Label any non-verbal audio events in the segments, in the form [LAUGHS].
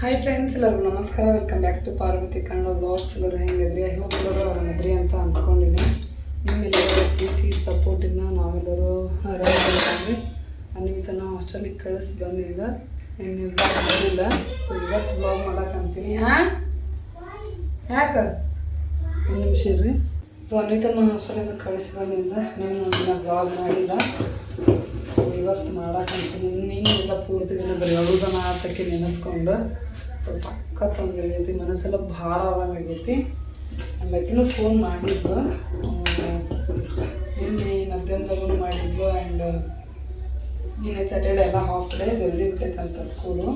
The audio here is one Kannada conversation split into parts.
ಹಾಯ್ ಫ್ರೆಂಡ್ಸ್ ಎಲ್ಲರಿಗೂ ನಮಸ್ಕಾರ. Welcome back to Parvathi Kannada blogs ಎಲ್ಲರೂ ಹೆಂಗಿದ್ರಿ? ಹೋಪ್ ಎಲ್ಲರೂ ಆರಾಮಿದ್ರಿ ಅಂತ ಅಂದ್ಕೊಂಡಿನಿ ನಿಮ್ಮೆಲ್ಲರ ಪ್ರೀತಿ ಸಪೋರ್ಟಿಂದ ನಾವೆಲ್ಲರೂ ಆರಾಮಿದ್ದೀವಿ ನಾವು ಹಾಸ್ಟೆಲಿಗೆ ಕಳಿಸಿ ಬಂದಿದ್ದ. ನಿನ್ನೆ ಮಾಡಿಲ್ಲ. ಸೊ ಇವತ್ತು ಬ್ಲಾಗ್ ಮಾಡಕ್ಕಂತೀನಿ ಹಾಂ? ಯಾಕೆ? ಒಂದು ನಿಮಿಷ ಇರ್ರಿ. ಸೊ ಅನ್ವಿತನ ಹಾಸ್ಟೆಲಿಂದ ಕಳಿಸಿ ಬಂದಿಲ್ಲ ನಿನ್ನೆ ಒಂದಿನ ಬ್ಲಾಗ್ ಮಾಡಿಲ್ಲ. ಸೊ ಇವತ್ತು ಮಾಡಕ್ಕಂತೀನಿ ನಿನ್ನೆಲ್ಲ ಪೂರ್ತಿ ದಿನ ಬರೀ ಅಳುದನ ಆತಕ್ಕೆ ನೆನೆಸ್ಕೊಂಡು. ಸಖತ್ ಒಂದಾಗೈತಿ ಮನಸ್ಸೆಲ್ಲ ಭಾರ ಆದಂಗಾಗೈತಿ ಆಕಿನೂ ಫೋನ್ ಮಾಡಿದ್ದು ನಿನ್ನೆ ಮಧ್ಯಾಹ್ನದಾಗೂ ಮಾಡಿದ್ಲು ಆ್ಯಂಡ್ ನಿನ್ನೆ ಸ್ಯಾಟರ್ಡೆ ಎಲ್ಲ ಹಾಫ್ ಡೇ ಜಲ್ದಿ ಇರ್ತೈತಂತ ಸ್ಕೂಲು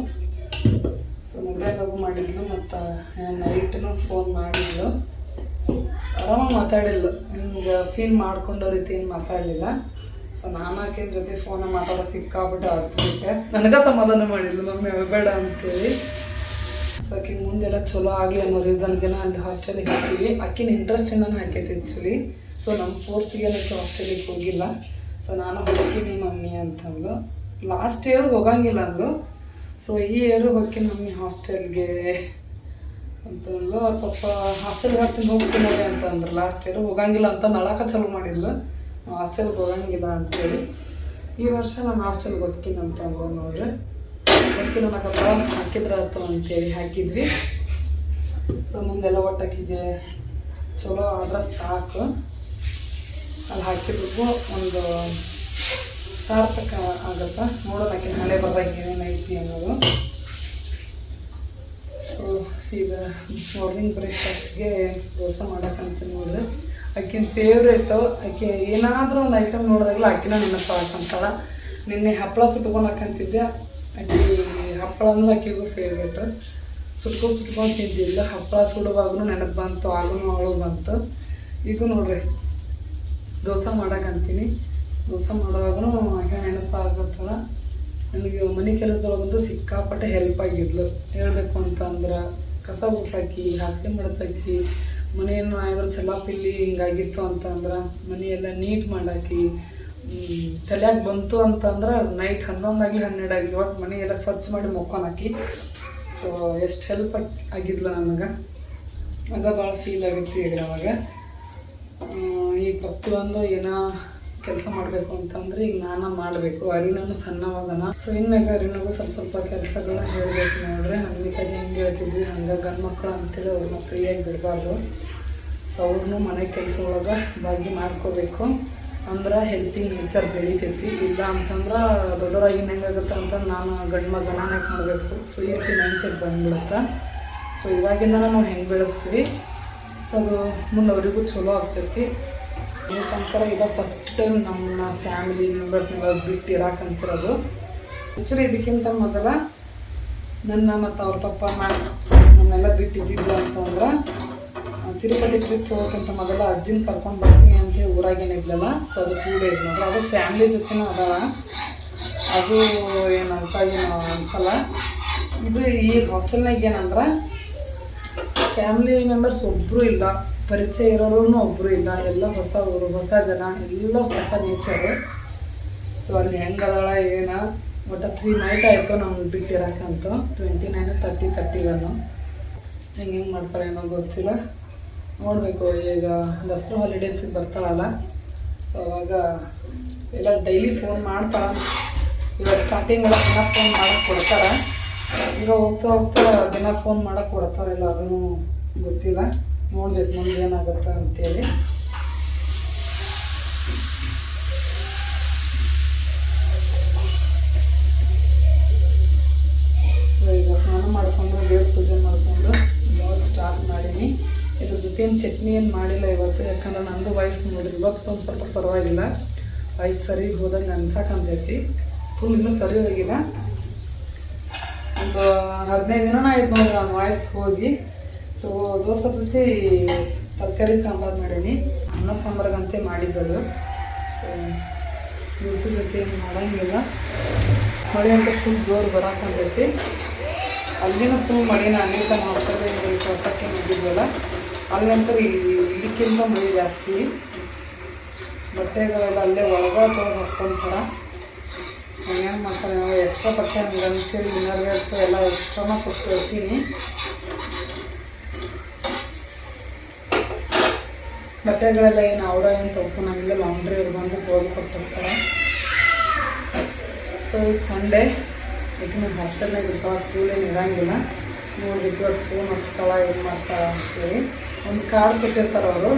ಸೊ ಮಧ್ಯಾಹ್ನದಾಗೂ ಮಾಡಿದ್ಲು ಮತ್ತು ನೈಟ್ನು ಫೋನ್ ಮಾಡಿದ್ಲು. ಆರಾಮಾಗಿ ಮಾತಾಡಿಲ್ಲ ಹಿಂಗೆ ಫೀಲ್ ಮಾಡ್ಕೊಂಡೋ ರೀತಿ ಏನು ಮಾತಾಡಲಿಲ್ಲ. ಸೊ ನಾನು ಆಕೆ ಜೊತೆ ಫೋನ ಮಾತಾಡೋ ಸಿಕ್ಕಾಬಿಟ್ಟು ಆಗ್ಬಿಟ್ಟೆ. ನನಗೆ ಸಮಾಧಾನ ಮಾಡಿಲ್ಲ ಮಮ್ಮಿ ಬೇಡ ಅಂತೇಳಿ. ಆಕೆ ಮುಂದೆಲ್ಲ ಚಲೋ ಆಗಲಿ ಅನ್ನೋ ರೀಸನ್ಗೆ ಅಲ್ಲಿ ಹಾಸ್ಟೆಲಿಗೆ ಹಾಕ್ತೀವಿ ಆಕಿನ ಇಂಟ್ರೆಸ್ಟಿಂದ ಹಾಕೈತಿ ಆ್ಯಕ್ಚುಲಿ ಸೊ ನಮ್ಮ ಫೋರ್ಸಿಗೆ ಹಾಸ್ಟೆಲಿಗೆ ಹೋಗಿಲ್ಲ. ಸೊ ನಾನು ಹೋಗ್ತೀನಿ ಮಮ್ಮಿ ಅಂತಂದು ಲಾಸ್ಟ್ ಇಯರ್ ಹೋಗಂಗಿಲ್ಲ ಅಂದು ಸೊ ಈ ಇಯರು ಹೋಗ್ತೀನಿ ಮಮ್ಮಿ ಹಾಸ್ಟೆಲ್ಗೆ ಅಂತಂದ್ಲು ಅವ್ರ ಪಪ್ಪ ಹಾಸ್ಟೆಲ್ಗೆ ಹಾಕ್ತೀನಿ ಹೋಗ್ತೀನಿ ನೋಡ್ರಿ ಅಂತಂದ್ರು ಲಾಸ್ಟ್ ಇಯರ್ ಹೋಗಂಗಿಲ್ಲ ಅಂತ ನಳಕ ಚಲೋ ಮಾಡಿಲ್ಲ ಹಾಸ್ಟೆಲ್ಗೆ ಹೋಗಂಗಿಲ್ಲ ಅಂತೇಳಿ. ಈ ವರ್ಷ ನಾನು ಹಾಸ್ಟೆಲ್ಗೆ ಹೋಗ್ತೀನಿ ಅಂತ ಅಂದ್ರು ನೋಡ್ರಿ. ಹೋಗ್ತೀನಿ ಅನ್ನಕತ್ತ ಹಾಕಿದ್ರೆ ಅಂತ ಅಂತೇಳಿ ಹಾಕಿದ್ವಿ. ಸೊ ಮುಂದೆಲ್ಲ ಒಟ್ಟಕ್ಕಿಗೆ ಚಲೋ ಆದ್ರೆ ಸಾಕು. ಅಲ್ಲಿ ಹಾಕಿದ್ರು ಒಂದು ಸಾರ್ಥಕ ಆಗತ್ತೆ. ನೋಡೋದಕ್ಕೆ ಹಳೆ ಬರ್ದಾಗ ಏನೇನೈತಿ ಅನ್ನೋದು. ಸೊ ಈಗ ಮಾರ್ನಿಂಗ್ ಬ್ರೇಕ್ಫಾಸ್ಟ್ಗೆ ದೋಸೆ ಮಾಡಕ್ಕಂತ ನೋಡಿದ್ರೆ ಆಕಿನ ಫೇವ್ರೇಟು ಆಕೆ ಏನಾದರೂ ಒಂದು ಐಟಮ್ ನೋಡಿದಾಗಲೂ ಆಕಿನ ನೆನಪು ಹಾಕಂತಾಳೆ ನಿನ್ನೆ ಹಪ್ಪಳ ಸುಟ್ಕೊಳಕಂತಿದ್ದೆ ಆಕೆ ಹಪ್ಪಳ ಅಂದ್ರೆ ಆಕೆಗೂ ಫೇವ್ರೇಟು ಸುಟ್ಕೊಂಡು ಸುಟ್ಕೊಂಡು ತಿಂತಿದ್ಲ ಹಪ್ಪಳ ಸುಡುವಾಗೂ ನೆನಪು ಬಂತು ಆಗೂ ಅವಳು ಬಂತು. ಈಗ ನೋಡ್ರಿ, ದೋಸೆ ಮಾಡಕ್ಕಂತೀನಿ ದೋಸೆ ಮಾಡುವಾಗೂ ಆಕೆ ನೆನಪು ಆಗತ್ತಳ ನನಗೆ ಮನೆ ಕೆಲಸದೊಳಗಂತೂ ಸಿಕ್ಕಾಪಟ್ಟೆ ಹೆಲ್ಪ್ ಆಗಿದ್ಲು. ಹೇಳಬೇಕು ಅಂತಂದ್ರೆ, ಕಸ ಗುಡ್ಸಾಕಿ ಹಾಸಿಗೆ ಮಡಚಾಕಿ ಮನೆಯನ್ನು ಏನಾದ್ರು ಚಲಾಪಿಲ್ಲಿ ಹಿಂಗಾಗಿತ್ತು ಅಂತಂದ್ರೆ, ಮನೆಯೆಲ್ಲ ನೀಟ್ ಮಾಡಾಕಿ ತಲೆಯಾಗ ಬಂತು ಅಂತಂದ್ರೆ ನೈಟ್ ಹನ್ನೊಂದಾಗಲಿ ಹನ್ನೆರಡಾಗಲಿ ಒಟ್ಟು ಮನೆಯೆಲ್ಲ ಸ್ವಚ್ಛ ಮಾಡಿ ಮೊಕ್ಕೊನಾಕಿ ಸೊ ಎಷ್ಟು ಹೆಲ್ಪ್ ಆಗಿದ್ಲ ನನಗೆ? ಆಗ ಭಾಳ ಫೀಲ್ ಆಗಿತ್ತು ಈಗ ಅವಾಗ ಈ ಪಪ್ಪು ಒಂದು ಏನೋ ಕೆಲಸ ಮಾಡಬೇಕು ಅಂತಂದ್ರೆ ಈಗ ನಾನು ಮಾಡಬೇಕು. ಅರಿಣನು ಸಣ್ಣವಾದನ. ಸೊ ಇನ್ಮೇಲೆ ಅರಿನಗೂ ಸ್ವಲ್ಪ ಸ್ವಲ್ಪ ಕೆಲಸಗಳನ್ನ ಹೇಳಬೇಕು ನೋಡ್ರೆ ಕಡೆ ಹೆಂಗೆ ಹೇಳ್ತಿದ್ವಿ. ಹಂಗೆ ಗಂಡು ಮಕ್ಕಳು ಅಂತೇಳಿ ಅವ್ರನ್ನ ಫ್ರೀಯಾಗಿ ಬಿಡಬಾರ್ದು. ಸೊ ಅವ್ರನ್ನೂ ಮನೆ ಕೆಲಸ ಒಳಗೆ ಭಾಗಿ ಮಾಡ್ಕೋಬೇಕು. ಅಂದ್ರೆ ಹೆಲ್ತಿ ನೇಚರ್ ಬೆಳಿತೈತಿ. ಇಲ್ಲ ಅಂತಂದ್ರೆ ದೊಡ್ಡವರಾಗಿ ಹೆಂಗಾಗುತ್ತೆ ಅಂತ ನಾನು ಗಂಡು ಮಗನ ಮಾಡಬೇಕು. ಸೊ ಈ ರೀತಿ ಮೈಂಡ್ ಸೆಟ್ ಬಂದ್ಬಿಡುತ್ತೆ. ಸೊ ಇವಾಗಿಂದ ನಾವು ಹೆಂಗೆ ಬೆಳೆಸ್ತೀವಿ? ಸೊ ಅದು ಮುಂದೆ ಅವರಿಗೂ ಚಲೋ ಆಗ್ತೈತಿ. ಏನಕ್ಕಂತಾರೆ ಈಗ ಫಸ್ಟ್ ಟೈಮ್ ನಮ್ಮ ಫ್ಯಾಮಿಲಿ ಮೆಂಬರ್ಸ್ನೆಲ್ಲ ಬಿಟ್ಟು ಇರಾಕಂತಿರೋದು ಆ್ಯಕ್ಚುಲಿ ಇದಕ್ಕಿಂತ ಮೊದಲ ನನ್ನ ಮತ್ತು ಅವ್ರ ಪಪ್ಪ ನನ್ನೆಲ್ಲ ಬಿಟ್ಟಿದ್ದಿದ್ದು ಅಂತಂದ್ರೆ ತಿರುಪತಿ ಟ್ರಿಪ್ ಹೋಗೋಕ್ಕಿಂತ ಮೊದಲ ಅಜ್ಜಿನ ಕರ್ಕೊಂಡು ಬರ್ತೀನಿ ಅಂತ ಹೇಳಿ ಇದ್ದಲ್ಲ ಸೊ ಅದು ಟೂ ಡೇಸ್ ಮಾತ್ರ. ಅದು ಫ್ಯಾಮ್ಲಿ ಜೊತೆನೂ ಅದಾವ ಅದು ಏನಂತ ಏನು ಅನ್ಸಲ್ಲ. ಇದು ಈ ಹಾಸ್ಟೆಲ್ನಾಗ ಏನಂದ್ರೆ ಫ್ಯಾಮಿಲಿ ಮೆಂಬರ್ಸ್ ಒಬ್ಬರು ಇಲ್ಲ. ಪರಿಚಯ ಇರೋರು ಒಬ್ಬರು ಇಲ್ಲ. ಎಲ್ಲ ಹೊಸ ಊರು, ಹೊಸ ಜನ, ಎಲ್ಲ ಹೊಸ ನೇಚರು ಸೊ ಅಲ್ಲಿ ಹೆಂಗದಾಳ ಏನ? ಒಟ್ಟು ತ್ರೀ ನೈಟ್ ಆಯಿತು ನಮ್ಗೆ ಬಿಟ್ಟಿರಕ್ಕಂತ. Twenty nine thirty thirty one ಹೆಂಗೆ ಹೆಂಗೆ ಮಾಡ್ತಾರೆ ಏನೋ ಗೊತ್ತಿಲ್ಲ. ನೋಡಬೇಕು, ಈಗ ದಸರಾ ಹಾಲಿಡೇಸಿಗೆ ಬರ್ತಾಳಲ್ಲ. ಸೊ ಅವಾಗ ಎಲ್ಲ ಡೈಲಿ ಫೋನ್ ಮಾಡ್ತಾ, ಇವಾಗ ಸ್ಟಾರ್ಟಿಂಗ್ ಎಲ್ಲ ದಿನ ಫೋನ್ ಮಾಡೋಕ್ಕೆ ಕೊಡ್ತಾರೆ. ಈಗ ಹೋಗ್ತಾ ಹೋಗ್ತಾ ದಿನ ಫೋನ್ ಮಾಡಕ್ಕೆ ಕೊಡ್ತಾರಿಲ್ಲ ಅದನ್ನು ಗೊತ್ತಿಲ್ಲ. ನೋಡ್ಬೇಕು, ಮುಂದೆ ಏನಾಗುತ್ತೆ ಅಂತೇಳಿ. ಸೊ ಈಗ ಸ್ನಾನ ಮಾಡಿಕೊಂಡು ದೇವ್ರ ಪೂಜೆ ಮಾಡಿಕೊಂಡು ಸ್ಟಾರ್ಟ್ ಮಾಡೀನಿ. ಇದ್ರ ಜೊತೆ ಏನು ಚಟ್ನಿ ಏನು ಮಾಡಿಲ್ಲ ಇವತ್ತು, ಯಾಕಂದ್ರೆ ನಂದು ವಾಯ್ಸ್ ನೋಡಿದ್ರು ಇವತ್ತು ಒಂದು ಸ್ವಲ್ಪ ಪರವಾಗಿಲ್ಲ. ವಾಯ್ಸ್ ಸರಿ ಹೋದಂಗೆ ಅನ್ಸಕ್ಕಂತೈತಿ ಫುಲ್ ಇನ್ನೂ ಸರಿ ಹೋಗಿಲ್ಲ. ಒಂದು ಹದಿನೈದು ದಿನ ಆಯ್ತು ನೋಡ್ರಿ ನಾನು ವಾಯ್ಸ್ ಹೋಗಿ. ಸೊ ದೋಸೆ ಜೊತೆ ತರಕಾರಿ ಸಾಂಬಾರು ಮಾಡೀನಿ. ಅನ್ನ ಸಾಂಬಾರಿಗಂತೆ ಮಾಡಿದ್ದಳು. ಸೊ ದೋಸೆ ಜೊತೆ ಏನು ಮಾಡೋಂಗಿಲ್ಲ. ಮಳೆ ಅಂತ ಫುಲ್ ಜೋರು ಬರಾಕಂತೈತಿ ಅಲ್ಲಿನೂ ಫುಲ್ ಮಳೆನ ಅನೇಕ ಹಾಸ್ಟೆಲ್ ಕೆಲಸಕ್ಕೆ ಹೋಗಿದ್ವಲ್ಲ ಅಲ್ಲಂತೂ ಇದಕ್ಕಿಂತ ಮಳೆ ಜಾಸ್ತಿ. ಬಟ್ಟೆಗಳೆಲ್ಲ ಅಲ್ಲೇ ಒಳಗ ತೊಗೊಂಡು ಹಾಕ್ಕೊಂತಾರ. ಏನು ಮಾಡ್ತಾರೆ ನಾವು ಎಕ್ಸ್ಟ್ರಾ ಬಟ್ಟೆ ಹಂಗೆ ಅಂತೇಳಿ ಇನ್ನರ್ ವೇರ್ಸ್ ಎಲ್ಲ ಎಕ್ಸ್ಟ್ರಾನ ಕೊಟ್ಟು ಇರ್ತೀನಿ ಬಟ್ಟೆಗಳೆಲ್ಲ ಏನು ಅವರ ಏನು ತಪ್ಪು ನಮಗೆ ಲಾಂಡ್ರಿ ಅವ್ರು ಬಂದು ತೊಗೊಂಡು ಕೊಟ್ಟಿರ್ತಾರೆ. ಸೊ ಈಗ ಸಂಡೇ ಈಗ ನಮ್ಮ ಹಾಸ್ಟೆಲ್ನಾಗ ಇರ್ತಾವ ಸ್ಕೂಲ್ ಏನು ಇರಂಗಿಲ್ಲ. ನೋಡ್ಬೇಕು ಇವತ್ತು ಫೋನ್ ಹಚ್ತಾಳ, ಏನು ಮಾಡ್ತಾಳ ಅಂತೇಳಿ ಒಂದು ಕಾರ್ಡ್ ಕೊಟ್ಟಿರ್ತಾರೆ ಅವರು.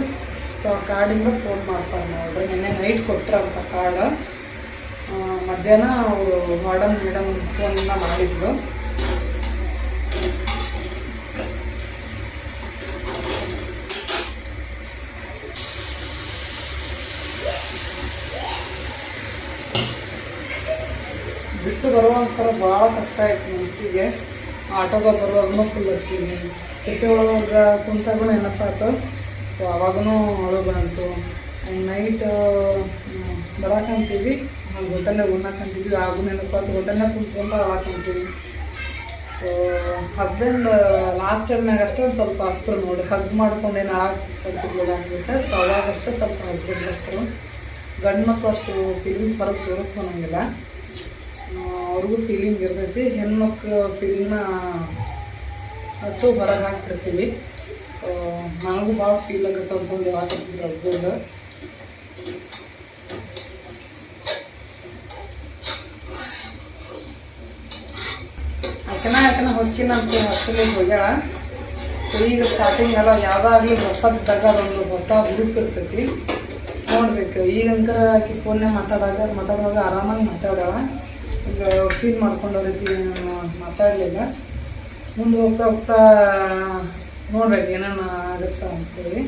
ಸೊ ಆ ಕಾರ್ಡಿಂದ ಫೋನ್ ಮಾಡ್ತಾರೆ ನೋಡ್ರಿ ನಿನ್ನೆ ನೈಟ್ ಕೊಟ್ರಂತ ಕಾರ್ಡ್ ಮಧ್ಯಾಹ್ನ ಅವರು ವಾರ್ಡನ್ ಮೇಡಮ್ ಫೋನಿಂದ ಮಾಡಿದ್ರು. ಬಿಟ್ಟು ಬರುವಂಥರ ಭಾಳ ಕಷ್ಟ ಆಯ್ತು ಮನಸ್ಸಿಗೆ ಆಟೋದಾಗ ಬರುವಾಗ ಫುಲ್ ಹೋಗ್ತೀನಿ ಕೆಫೆ ಒಳಗೆ ಕುಂತಾಗೂ ನೆನಪಾಯ್ತು ಸೊ ಅವಾಗೂ ಅಳು ಬಂತು. ನೈಟ್ ಬರಾಕಂತೀವಿ ಹೋಟೆಲ್ನಾಗ ಉಣ್ಣಾಕಂತೀವಿ ಆಗು ನೆನಪಾಯ್ತು ಹೋಟೆಲ್ನಾಗ ಕುಂತ್ಕೊಂಡು ಅಳಾಕಂತೀವಿ ಸೊ ಹಸ್ಬೆಂಡ್ ಲಾಸ್ಟ್ ಟೈಮ್ನಾಗ ಅಷ್ಟೇ ಒಂದು ಸ್ವಲ್ಪ ಹತ್ರ ನೋಡಿ ಹಗ್ ಮಾಡ್ಕೊಂಡೇನು ಆಡ್ತಿರ್ಲಿಲ್ಲ ಅಂದ್ಬಿಟ್ಟು ಸೊ ಅವಾಗಷ್ಟೇ ಸ್ವಲ್ಪ ಹಸ್ಬೆಂಡ್ ಹತ್ರ ಗಂಡು ಮಕ್ಕಳು ಅಷ್ಟು ಫೀಲಿಂಗ್ಸ್ ಹೊರಗೆ ತೋರಿಸ್ಕೊಳಂಗಿಲ್ಲ. ಅವ್ರಿಗೂ ಫೀಲಿಂಗ್ ಇರ್ತೈತಿ. ಹೆಣ್ಮಕ್ಳು ಫೀಲಿಂಗ್ನ ಹಚ್ಚು ಹೊರಗೆ ಹಾಕ್ತಿರ್ತೀವಿ ಸೊ ನನಗೂ ಭಾಳ ಫೀಲ್ ಆಗುತ್ತೆ ಅಂತಂದು ಯಾಕಂದ್ರೆ ಹಸ್ಬೆಂಡ್ ಯಾಕೆನ ಹೊಕ್ಕಿನ ಅಂತ ಹಾಸ್ಟೆಲಿಗೆ ಹೋಗ್ಯಾಳ. ಸೊ ಈಗ ಸ್ಟಾರ್ಟಿಂಗ್ ಎಲ್ಲ ಯಾವುದಾಗಲಿ ಹೊಸದಾಗ ಒಂದು ಹೊಸ ಗ್ರೂಪ್ ಇರ್ತೈತಿ. ನೋಡ್ಬೇಕು, ಈಗ ಅಂಕರ ಆಕಿ ಫೋನ್ನೇ ಮಾತಾಡಾಗ, ಮಾತಾಡುವಾಗ ಆರಾಮಾಗಿ ಮಾತಾಡೋಣ ಈಗ ಫೀಲ್ ಮಾಡ್ಕೊಂಡು ರೀತಿ ಮಾತಾಡಲಿಲ್ಲ. ಮುಂದೆ ಹೋಗ್ತಾ ಹೋಗ್ತಾ ನೋಡ್ಬೇಕು ಏನೇನು ಆಗುತ್ತಾ ಅಂತೇಳಿ.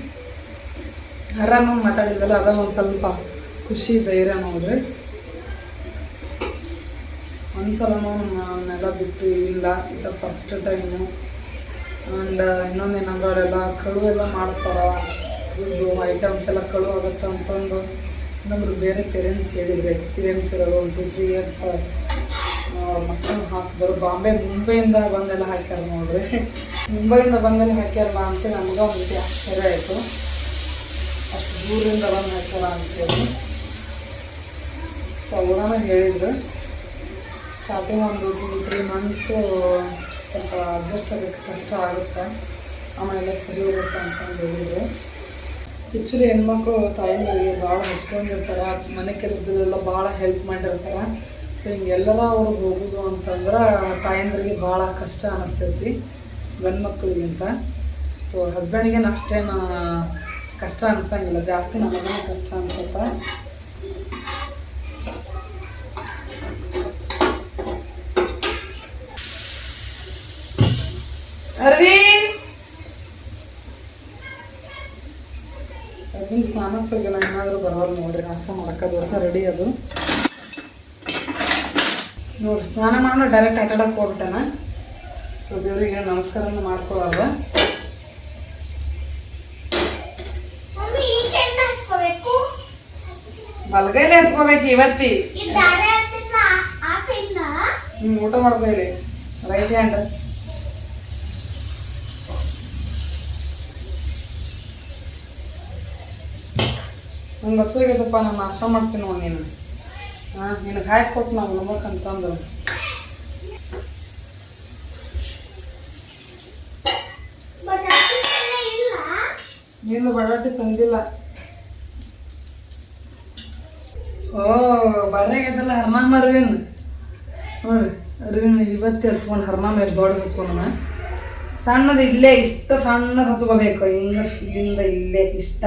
ಆರಾಮಾಗಿ ಮಾತಾಡಿದ್ದಲ್ಲ ಅದ ಒಂದು ಸ್ವಲ್ಪ ಖುಷಿ, ಧೈರ್ಯ ನೋಡ್ರಿ. ಒಂದ್ಸಲನೂ ನೆಲ ಬಿಟ್ಟು ಇಲ್ಲ ಇದು ಫಸ್ಟ್ ಟೈಮು ಆ್ಯಂಡ್ ಇನ್ನೊಂದೇನಂದ್ರೆ ಅವರೆಲ್ಲ ಕಳು ಎಲ್ಲ ಮಾಡ್ತಾರ. ದುಡ್ಡು ಐಟಮ್ಸ್ ಎಲ್ಲ ಕಳು ಆಗುತ್ತೆ ಅಂತಂದು. ನಮ್ಮ ಬೇರೆ ಪೇರೆಂಟ್ಸ್ ಹೇಳಿದ್ರು ಎಕ್ಸ್ಪೀರಿಯನ್ಸ್ ಇರೋದು ಒಂದು ಟು ತ್ರೀ ಇಯರ್ಸ್ ಮಕ್ಕಳನ್ನ ಹಾಕಿದ್ರು. ಬಾಂಬೆ, ಮುಂಬೈಯಿಂದ ಬಂದೆಲ್ಲ ಹಾಕ್ಯಾರ ನೋಡ್ರಿ. ಮುಂಬೈಯಿಂದ ಬಂದೆಲ್ಲ ಹಾಕ್ಯಾರಲ್ಲ ಅಂತ ನಮ್ಗೆ ಒಂದು ರೀತಿ ಆಶ್ಚರ್ಯ ಆಯಿತು. ಅಷ್ಟು ದೂರದಿಂದ ಬಂದು ಹಾಕ್ಯಾರ ಅಂತೇಳಿ ಸೊ ಅವರನ್ನ ಹೇಳಿದ್ರು. ಸ್ಟಾರ್ಟಿಂಗ್ ಒಂದು ಟೂ ತ್ರೀ ಮಂತ್ಸು ಸ್ವಲ್ಪ ಅಡ್ಜಸ್ಟ್ ಆಗೋಕ್ಕೆ ಕಷ್ಟ ಆಗುತ್ತೆ. ಆಮೇಲೆ ಸರಿ ಹೋಗುತ್ತೆ ಅಂತಂದು ಹೇಳಿದ್ರು. ಆ್ಯಕ್ಚುಲಿ ಹೆಣ್ಮಕ್ಳು ತಾಯಿಗಳಿಗೆ ಭಾಳ ಹಚ್ಕೊಂಡಿರ್ತಾರೆ. ಮನೆ ಕೆಲಸದಲ್ಲೆಲ್ಲ ಭಾಳ ಹೆಲ್ಪ್ ಮಾಡಿರ್ತಾರೆ. ಸೊ ಹಿಂಗೆಲ್ಲರ ಅವ್ರಿಗೆ ಹೋಗೋದು ಅಂತಂದ್ರೆ ತಾಯಂದ್ರಿಗೆ ಭಾಳ ಕಷ್ಟ ಅನ್ನಿಸ್ತೈತಿ ಗಂಡು ಮಕ್ಕಳಿಗಿಂತ ಸೊ ಹಸ್ಬೆಂಡಿಗೆ ಅಷ್ಟೇನು ಕಷ್ಟ ಅನ್ನಿಸ್ತಂಗಿಲ್ಲ ಜಾಸ್ತಿ ನಮಗೂ ಕಷ್ಟ ಅನ್ಸುತ್ತೆ. ಅರವಿಂದ್! ಅರವಿಂದ್ ಸ್ನಾನಕ್ಕೆ ಏನಾದರೂ ಬರೋಲ್ಲ ನೋಡ್ರಿ, ನಾಷ್ಟ ಮಾಡಕ್ಕೆ ದೋಸೆ ರೆಡಿ ಅದು. ನೋಡ್ರಿ ಸ್ನಾನ ಮಾಡೋಣ ಡೈರೆಕ್ಟ್ ಆಟಾಡಕ್ಕೆ ಹೋಗ್ಬಿಟ್ಟಣ ಸೊ ದೇವರಿಗೆ ನಮಸ್ಕಾರನ ಮಾಡ್ಕೊಳ್ಳೋದು. ಹಚ್ಕೋಬೇಕು? ಬಲಗೈಲಿ ಹಚ್ಕೋಬೇಕು ಇವತ್ತಿ. ಹ್ಞೂ ಊಟ ಮಾಡ್ಕೊಳ್ಳಿ ರೈಟ್ ಹ್ಯಾಂಡ್ ನಂಗೆ ಹಸುವಾಗೈತಪ್ಪ ನಾನು ನಾಷ್ಟ ಮಾಡ್ತೀನಿ ನೋಡಿ ನೀನು. ಹಾಂ, ನಿನಗೆ ಹಾಕಿ ಕೊಟ್ಟು ನಾವು ಉಣ್ಬೇಕಂತಂದು ನೀನು ಬಟಾಟೆ ತಂದಿಲ್ಲ. ಓ ಬರ್ಯಾಗೈತಲ್ಲ ಹರ್ನಾಮ್ ಅರ್ವಿನ್ ನೋಡ್ರಿ ಅರ್ವಿನ್ ಇವತ್ತು ಹಚ್ಕೊಂಡು, ಹರ್ನಾಮ್ ಎಷ್ಟು ದೊಡ್ಡದು ಹಚ್ಕೊಂಡ ಸಣ್ಣದು ಇಲ್ಲೇ, ಇಷ್ಟ ಸಣ್ಣದು ಹಚ್ಕೋಬೇಕು. ಹಿಂಗ ಇಲ್ಲಿಂದ ಇಲ್ಲೇ, ಇಷ್ಟ.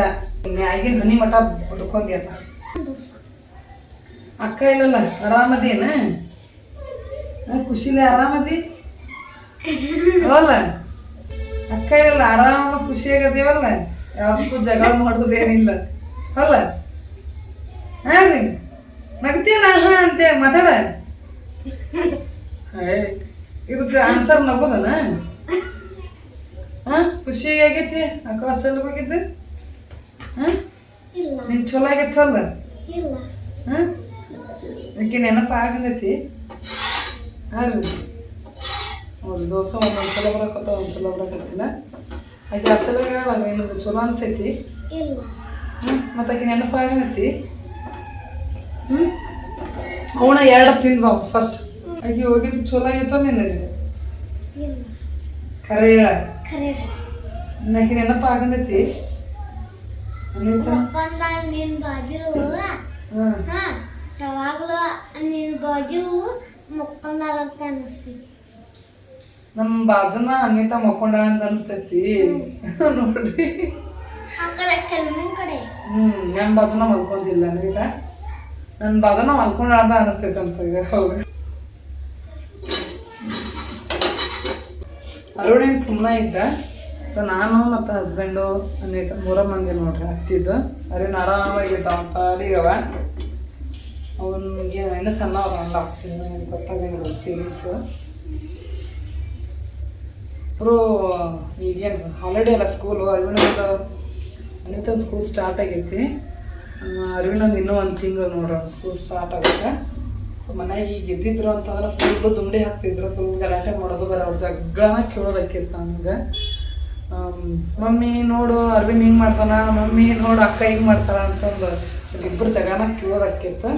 ಮ್ಯಾಗಿನ ಹನಿ ಮಠ ಬಿಟ್ಕೊಂಡ್ಯಪ್ಪ ಅಕ್ಕ ಇಲ್ಲಲ್ಲ ಆರಾಮದೇನ? ಖುಷಿಲೇ ಆರಾಮದಿ? ಅವಲ್ಲ? ಅಕ್ಕ ಇಲ್ಲ ಆರಾಮ ಖುಷಿಯಾಗದೇವಲ್ಲ? ಯಾವ್ದಕ್ಕೂ ಜಗಳ ಮಾಡೋದೇನಿಲ್ಲ. ಅಲ್ಲ ಹಾಂ ರೀ. ನಗ್ತೀನ ಹಾ ಅಂತೆ ಮಾತಾಡ. ಇದಕ್ಕೆ ಆನ್ಸರ್ ನಗೋದನ? ಹಾ ಖುಷಿ ಆಗೈತಿ ಅಕ್ಕ ಹಾಸ್ಟೆಲ್ಗೆ ಹೋಗಿದ್ದು? ಹಾ? ನಿಂಗೆ ಚಲೋ ಆಗೈತಲ್ಲ? ಹಾ? ಅದಕ್ಕೆ ನೆನಪು ಆಗತೈತಿ ಹಾಂ ರೀ ಹೌದು ದೋಸೆ ಒಂದೊಂದು ಸಲ ಬರಕತ್ತ ಒಂದು ಸಲ ಬರಕತ್ತಿಲ್ಲ ಆಕೆ ಆ ಸಲ ಹೇಳಲ್ಲ ನಿನಗೆ ಚಲೋ ಅನ್ಸೈತಿ. ಹ್ಞೂ ಮತ್ತು ಆಕೆ ನೆನಪು ಆಗತೈತಿ ಹ್ಞೂ ಅವನ ಎರಡು ತಿಂದ್ ಬಾ ಫಸ್ಟ್ ಆಕೆ ಹೋಗಿದ್ದು ಚಲೋ ಆಗಿತ್ತೋ ನಿನಗೆ? ಖರೆ ಹೇಳ. ನನಗೆ ನೆನಪ ಹಾಂ. ಹಾ. ಯಾವಾಗ್ಲೂ ನಿನ್ನ ಬಾಜು ಮಕ್ಕಂದಾರ ಅಂತ ಅನಿಸ್ತೈತಿ ನಮ್ಮ ಬಾಜುನ ಅನಿತಾ ಮಕ್ಕೊಂಡಾಳ ಅಂತ ಅನಿಸ್ತೈತಿ. ನೋಡ್ರಿ. ಆ ಕಡೆ ಹ್ಮ್ ನನ್ನ ಬಾಜುನ ಮಲ್ಕೊಂತಿಲ್ಲ ಅನಿತ. ನನ್ನ ಬಾಜುನ ಮಲ್ಕೊಂಡಾಳ ಅಂತ ಅನಿಸ್ತೈತೆ ಅಂತ ಈಗ ಹೌದು. ಅರುಣೇನ್ ಸುಮ್ಮನೆ ಇದ್ದ? ಸೊ ನಾನು ಮತ್ತು ಹಸ್ಬೆಂಡು ಅನಿತ ಮೂರ ಮಂದಿ ನೋಡ್ರಿ ಹತ್ತಿದ್ದು ಅರುಣ್ ಆರಾಮಾಗಿದ್ದ ಅವನ ಪಾಡಿಗವ ಅವನಿಗೆ ಇನ್ನೂ ಸಣ್ಣ ಅವ್ರ ಅಷ್ಟು ಏನು ಗೊತ್ತಾಗಂಗಿಲ್ಲ ಫೀಲಿಂಗ್ಸು ಅವರು ಈಗೇನು ಹಾಲಿಡೇ ಅಲ್ಲ ಸ್ಕೂಲು ಅರವಿಂದ ಅನಿತನ ಸ್ಕೂಲ್ ಸ್ಟಾರ್ಟ್ ಆಗೈತಿ. ಅರವಿಂದ್ ಇನ್ನೂ ಒಂದು ತಿಂಗಳು ನೋಡ್ರಿ ಅವ್ನು ಸ್ಕೂಲ್ ಸ್ಟಾರ್ಟ್ ಆಗುತ್ತೆ. ಸೊ ಮನೆಯಾಗ ಈಗ ಇದ್ದಿದ್ರು ಅಂತಂದ್ರೆ ಫುಲ್ ದುಂಡಿ ಹಾಕ್ತಿದ್ರು ಫುಲ್ ಗಲಾಟೆ ಮಾಡೋದು ಬರೋ, ಅವ್ರ ಜಗಳನ ಕೇಳೋದಕ್ಕಿತ್ತು ನನಗೆ. ಮಮ್ಮಿ ನೋಡು, ಅರವಿಂದ್ ಹಿಂಗೆ ಮಾಡ್ತಾನ, ಮಮ್ಮಿ ನೋಡು, ಅಕ್ಕ ಹಿಂಗೆ ಮಾಡ್ತಾಳ ಅಂತಂದು ಇಬ್ಬರು ಜಗಾನ ಕೇಳೋದಕ್ಕಿತ್ತು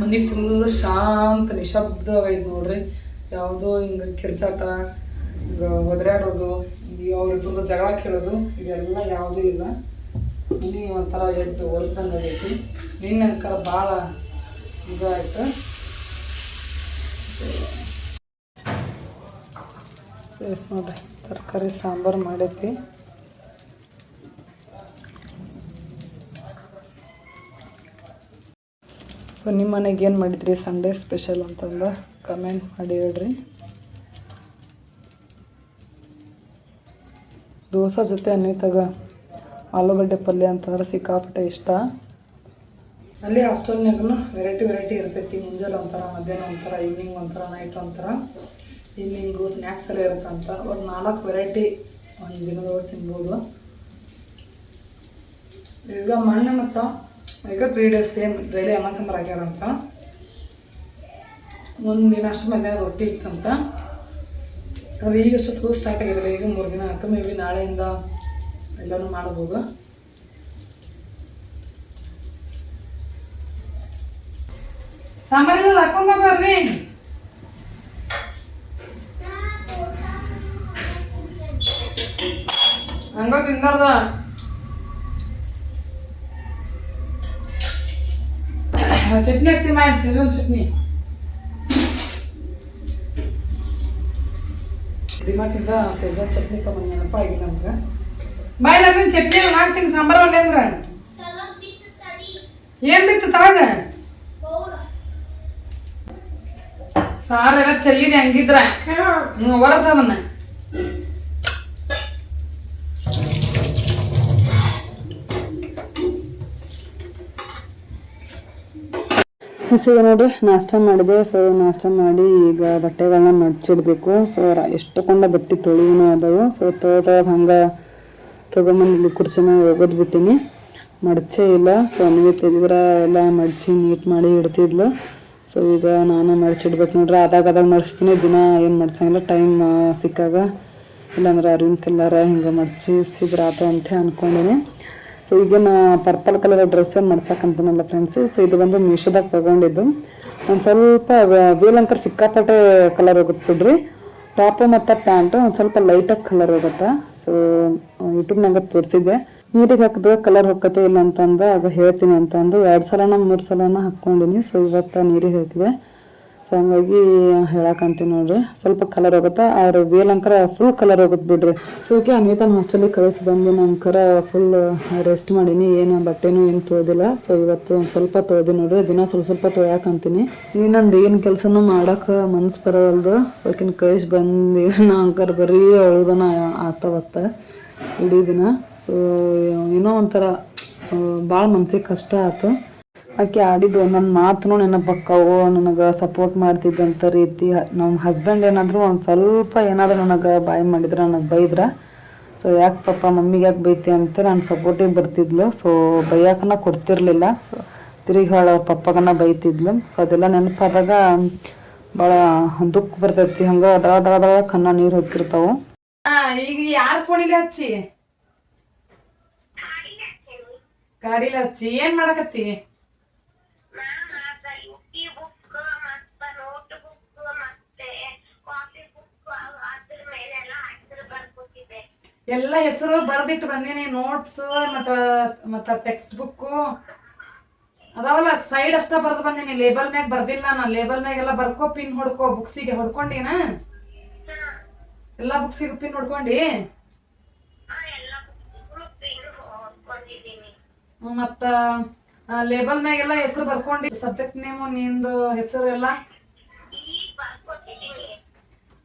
ಮನೆ ಫುಲ್ ಶಾಂತ ನಿಶಬ್ದವಾಗೈತೆ ನೋಡ್ರಿ. ಯಾವುದೋ ಹಿಂಗೆ ಕಿರ್ಚಾಟ, ಹಿಂಗೆ ಒದರಾಡೋದು ಈಗ ಅವ್ರಿಬ್ಬರದು ಜಗಳ ಕೇಳೋದು, ಇದೆಲ್ಲ ಯಾವುದೂ ಇಲ್ಲ. ಮನೆ ಒಂಥರ ಎದ್ದು ಹೊಲಿಸ್ದಂಗೆ ಆಗೈತಿ. ನಿನ್ನ ಅಂಕರ ಭಾಳ ಇದಾಯ್ತು. ನೋಡ್ರಿ, ತರಕಾರಿ ಸಾಂಬಾರು ಮಾಡೈತಿ. ಸೊ ನಿಮ್ಮ ಮನೆಗೆ ಏನು ಮಾಡಿದ್ರಿ? ಸಂಡೇ ಸ್ಪೆಷಲ್ ಅಂತಂದು ಕಮೆಂಟ್ ಮಾಡಿ ಹೇಳ್ರಿ. ದೋಸೆ ಜೊತೆ ಅನ್ನಿತಾಗ ಆಲೂಗಡ್ಡೆ ಪಲ್ಯ ಅಂತಂದ್ರೆ ಸಿಕ್ಕಾಪಟ್ಟೆ ಇಷ್ಟ. ಅಲ್ಲಿ ಹಾಸ್ಟೆಲ್ನಾಗೂ ವೆರೈಟಿ ವೆರೈಟಿ ಇರ್ತೈತಿ. ಮುಂಜಾನೆ ಒಂಥರ, ಮಧ್ಯಾಹ್ನ ಒಂಥರ ಈವ್ನಿಂಗ್ ಒಂಥರ ನೈಟ್ ಒಂಥರ. ಈವ್ನಿಂಗು ಸ್ನ್ಯಾಕ್ಸ್ ಎಲ್ಲ ಇರುತ್ತಂತ ಒಂದು ನಾಲ್ಕು ವೆರೈಟಿ ಒಂದು ದಿನದೊಳಗೆ ತಿನ್ಬೋದು. ಈಗ ಮಣ್ಣು ಮತ್ತು ಈಗ ತ್ರೀ ಡೇಸ್ ಸೇಮ್ ಡೈಲಿ ಅನ್ನ ಸಾಂಬಾರು ಆಗ್ಯಾರಂತ ಒಂದು ದಿನ ಅಷ್ಟು ಮಧ್ಯಾಹ್ನ ರೊಟ್ಟಿ ಇತ್ತಂತ ಆದರೆ ಈಗಷ್ಟು ಸ್ಕೂಲ್ ಸ್ಟಾರ್ಟ್ ಆಗಿಲ್ಲ ಈಗ ಮೂರು ದಿನ ಆಯ್ತು ಮೇ ಬಿ ನಾಳೆಯಿಂದ ಎಲ್ಲನೂ ಮಾಡ್ಬೋದು. ಸಾಂಬಾರಿಲ್ಲ ಹಾಕೊಂಡ ಬರ್ರಿ. ಹಂಗ ತಿಂದಾರ್ದ ಚಟ್ನಿ ಹಾಕ್ತಿ ಮಾಡಿ ಸೀಸನ್ ಚಟ್ನಿ ಡಿಮಾರ್ಟಿಂದ ಸೆಜವಾನ್ ಚಟ್ನಿ ತೊಗೊಂಡು ನೆನಪ ಆಗಿಲ್ಲ ನಮ್ಗೆ ಬಾಯ್ ನಾನು ಚಟ್ನಿ ಮಾಡ್ತೀನಿ ಸಾಂಬಾರು ಒಳ್ಳೆ ಅಂದ್ರೆ ಏನ್ ಬಿತ್ತು ತಳಗ ಸಾರೆಲ್ಲ ಚೆಲ್ಲಿದೆ ಹಂಗಿದ್ರ ಹ್ಞೂ ಒರಸ ಅದನ್ನ ನೋಡಿ, ನಾಷ್ಟ ಮಾಡಿದೆ. ಸೊ ನಾಷ್ಟ ಮಾಡಿ ಈಗ ಬಟ್ಟೆಗಳನ್ನ ಮಡ್ಚಿಡ್ಬೇಕು. ಸೊ ಎಷ್ಟೊಂದ ಬಟ್ಟೆ ತೊಳಿನೂ ಅದಾವು. ಸೊ ತೊಳೆದ ಹಂಗೆ ತೊಗೊಂಬಂದು ಕುರ್ಚಿನ ಹೋಗೋದು ಬಿಟ್ಟಿನಿ. ಮಡಚೇ ಇಲ್ಲ. ಸೊ ನೀವು ತೆಗೆದ್ರೆ ಎಲ್ಲ ಮಡಚಿ ನೀಟ್ ಮಾಡಿ ಇಡ್ತಿದ್ಲು. ಸೊ ಈಗ ನಾನು ಮಡಚಿಡ್ಬೇಕು ನೋಡ್ರಿ. ಆದಾಗ ಅದಾಗ ಮಡಿಸ್ತೀನಿ. ದಿನ ಏನು ಮಡ್ಸಂಗಿಲ್ಲ. ಟೈಮ್ ಸಿಕ್ಕಾಗ. ಇಲ್ಲಾಂದ್ರೆ ಅರಿವಿನ ಕಲ್ಲರ ಹಿಂಗೆ ಮಡಚಿ ಆತ ಅಂತ ಅನ್ಕೊಂಡಿನಿ. ಸೊ ಈಗ ನಾ ಪರ್ಪಲ್ ಕಲರ್ ಡ್ರೆಸ್ ಮಾಡ್ಸಕ್ಕಂತನಲ್ಲ ಫ್ರೆಂಡ್ಸ್ ಸೊ ಇದು ಬಂದು ಮೀಶೋದಾಗ ತಗೊಂಡಿದ್ದು. ಒಂದು ಸ್ವಲ್ಪ ವೇಲಂಕರ್ ಸಿಕ್ಕಾಪಟ್ಟೆ ಕಲರ್ ಹೋಗುತ್ತೆ ಬಿಡ್ರಿ ಟಾಪು ಮತ್ತು ಪ್ಯಾಂಟು ಒಂದು ಸ್ವಲ್ಪ ಲೈಟಾಗಿ ಕಲರ್ ಹೋಗುತ್ತೆ. ಸೊ ಯೂಟ್ಯೂಬ್ನಾಗ ತೋರಿಸಿದ್ದೆ. ನೀರಿಗೆ ಹಾಕಿದ್ರೆ ಕಲರ್ ಹೋಗತ್ತೆ ಇಲ್ಲ ಅಂತಂದು, ಅದು ಹೇಳ್ತೀನಿ ಅಂತಂದು. ಎರಡು ಸಲನ ಮೂರು ಸಲನ ಹಾಕ್ಕೊಂಡಿನಿ. ಸೊ ಇವತ್ತು ನೀರಿಗೆ ಹಾಕಿದೆ. ಸೊ ಹಂಗಾಗಿ ಹೇಳಕ್ಕಂತೀನಿ ನೋಡ್ರಿ. ಸ್ವಲ್ಪ ಕಲರ್ ಹೋಗುತ್ತೆ? ಅವ್ರ ವೇಲಂಕರ ಫುಲ್ ಕಲರ್ ಹೋಗುತ್ತೆ ಬಿಡ್ರಿ. ಸೊ ಓಕೆ ಅನ್ವಿತಾನ ಹಾಸ್ಟೆಲಿಗೆ ಕಳಿಸಿ ಬಂದಿನ ಅಂಕರ ಫುಲ್ ರೆಸ್ಟ್ ಮಾಡೀನಿ. ಏನು ಬಟ್ಟೆನೂ ಏನು ತೊಳೆದಿಲ್ಲ. ಸೊ ಇವತ್ತು ಒಂದು ಸ್ವಲ್ಪ ತೊಳೆದಿ ನೋಡ್ರಿ. ದಿನ ಸ್ವಲ್ಪ ಸ್ವಲ್ಪ ತೊಳ್ಯಾಕಂತೀನಿ. ಇನ್ನೊಂದು ಏನು ಕೆಲಸನೂ ಮಾಡೋಕೆ ಮನಸ್ಸು ಬರೋವಲ್ದು. ಸೊ ಆಕಿನ ಕಳಿಸಿ ಬಂದು. ನಾ ಅಂಕರ್ ಬರೀ ಅಳುದನ ಆತವತ್ತ ಇಡೀ ದಿನ. ಸೊ ಏನೋ ಒಂಥರ ಭಾಳ ಮನ್ಸಿಗೆ ಕಷ್ಟ ಆಯ್ತು ಆಕೆ ಆಡಿದ್ದು ನನ್ನ ಮಾತನು ನೆನಪಕ್ಕವು? ನನಗೆ ಸಪೋರ್ಟ್ ಮಾಡ್ತಿದ್ದಂಥ ರೀತಿ ನಮ್ಮ ಹಸ್ಬೆಂಡ್ ಏನಾದರೂ ಒಂದು ಸ್ವಲ್ಪ ಏನಾದರೂ ನನಗೆ ಬಾಯಿ ಮಾಡಿದ್ರೆ ನನಗೆ ಬೈದ್ರೆ? ಸೊ ಯಾಕೆ ಪಾಪ ಮಮ್ಮಿಗೆ ಯಾಕೆ ಬೈತಿ ಅಂತ ನಾನು ಸಪೋರ್ಟಿಗೆ ಬರ್ತಿದ್ಲು. ಸೊ ಬೈಯಾಕನ ಕೊಡ್ತಿರ್ಲಿಲ್ಲ. ಸೊ ತಿರುಗಿ ಹೇಳ ಪಪ್ಪಗನ ಬೈತಿದ್ಲು. ಸೊ ಅದೆಲ್ಲ ನೆನಪಾದಾಗ ಭಾಳ ದುಃಖ ಬರ್ತೈತಿ. ಹಂಗೆ ದಳ ದಳ ದಳ ಕಣ್ಣ ನೀರು ಹೋಗಿರ್ತಾವು ಈಗ ಯಾರು ಫೋನಿಗೆ ಹಚ್ಚಿ? ಗಾಡಿಲಿ ಹಚ್ಚಿ. ಏನು ಮಾಡಕತ್ತಿ? ಎಲ್ಲ ಹೆಸರು ಬರ್ದಿಟ್ಟು ಬಂದೀನಿ ನೋಟ್ಸ್ ಮತ್ತ ಮತ್ತ ಟೆಕ್ಸ್ಟ್ ಬುಕ್ಕು ಅದಾವಲ್ಲ ಸೈಡ್ ಅಷ್ಟ ಬರ್ದು ಬಂದೀನಿ ಲೇಬಲ್ ಮ್ಯಾಗ ಬರ್ದಿಲ್ಲ ನಾನು ಲೇಬಲ್ ಮ್ಯಾಗೆಲ್ಲ ಬರ್ಕೋ ಪಿನ್ ಹೊಡ್ಕೋ ಬುಕ್ಸಿಗೆ ಹೊಡ್ಕೊಂಡಿನ? ಎಲ್ಲ ಬುಕ್ಸಿಗೆ ಪಿನ್ ಹೊಡ್ಕೊಂಡಿ? ಮತ್ತ ಲೇಬಲ್ ಮ್ಯಾಗೆಲ್ಲ ಹೆಸರು ಬರ್ಕೊಂಡಿ ಸಬ್ಜೆಕ್ಟ್ ನೇಮು ನಿಂದು ಹೆಸರು ಎಲ್ಲ?